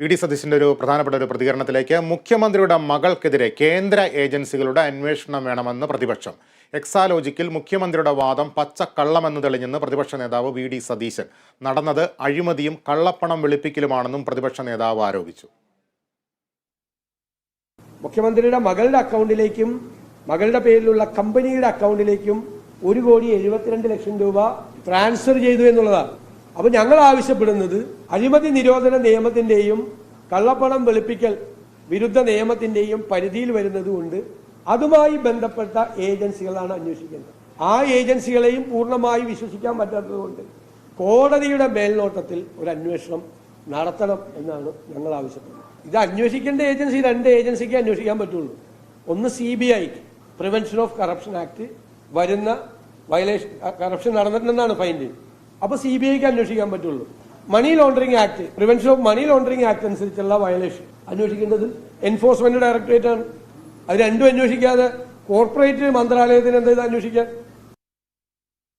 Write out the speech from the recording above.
V D സതീശിന്റെ ഒരു പ്രധാനപ്പെട്ട ഒരു പ്രതികരണത്തിലേക്ക് മുഖ്യമന്ത്രിയുടെ മകൾക്കെതിരെ കേന്ദ്ര ഏജൻസികളുടെ അന്വേഷണം വേണമെന്ന് പ്രതിപക്ഷം. എക്സാലോജിക്കിൽ മുഖ്യമന്ത്രിയുടെ വാദം പച്ചക്കള്ളമെന്ന് തെളിഞ്ഞെന്ന് പ്രതിപക്ഷ നേതാവ് വി ഡി സതീശൻ. നടന്നത് അഴിമതിയും കള്ളപ്പണം വെളുപ്പിക്കലുമാണെന്നും പ്രതിപക്ഷ നേതാവ് ആരോപിച്ചു. മുഖ്യമന്ത്രിയുടെ മകളുടെ അക്കൗണ്ടിലേക്കും മകളുടെ പേരിലുള്ള കമ്പനിയുടെ അക്കൗണ്ടിലേക്കും ഒരു കോടി എഴുപത്തിരണ്ട് ലക്ഷം രൂപ ട്രാൻസ്ഫർ ചെയ്തു എന്നുള്ളതാണ്. അപ്പൊ ഞങ്ങൾ ആവശ്യപ്പെടുന്നത് അഴിമതി നിരോധന നിയമത്തിന്റെയും കള്ളപ്പണം വെളുപ്പിക്കൽ വിരുദ്ധ നിയമത്തിന്റെയും പരിധിയിൽ വരുന്നത് കൊണ്ട് അതുമായി ബന്ധപ്പെട്ട ഏജൻസികളാണ് അന്വേഷിക്കുന്നത്. ആ ഏജൻസികളെയും പൂർണമായി വിശ്വസിക്കാൻ പറ്റാത്തതുകൊണ്ട് കോടതിയുടെ മേൽനോട്ടത്തിൽ ഒരു അന്വേഷണം നടത്തണം എന്നാണ് ഞങ്ങൾ ആവശ്യപ്പെടുന്നത്. ഇത് അന്വേഷിക്കേണ്ട ഏജൻസി രണ്ട് ഏജൻസിക്ക് അന്വേഷിക്കാൻ പറ്റുള്ളൂ. ഒന്ന് സി ബി ഐക്ക് പ്രിവെൻഷൻ ഓഫ് കറപ്ഷൻ ആക്ട് വരുന്ന വയലേഷൻ കറപ്ഷൻ നടന്നിട്ടുണ്ടെന്നാണ് ഫൈൻഡ് അപ്പോൾ സി ബി ഐക്ക് അന്വേഷിക്കാൻ പറ്റുള്ളൂ. Money laundering act prevention of money laundering act അനുസരിച്ചുള്ള വയലേഷൻ അന്വേഷിക്കേണ്ടത് എൻഫോഴ്സ്മെന്റ് ഡയറക്ടറേറ്റ് ആണ്. അത് രണ്ടും അന്വേഷിക്കാതെ കോർപ്പറേറ്റ് മന്ത്രാലയത്തിന് എന്താ ഇത് അന്വേഷിക്കാൻ?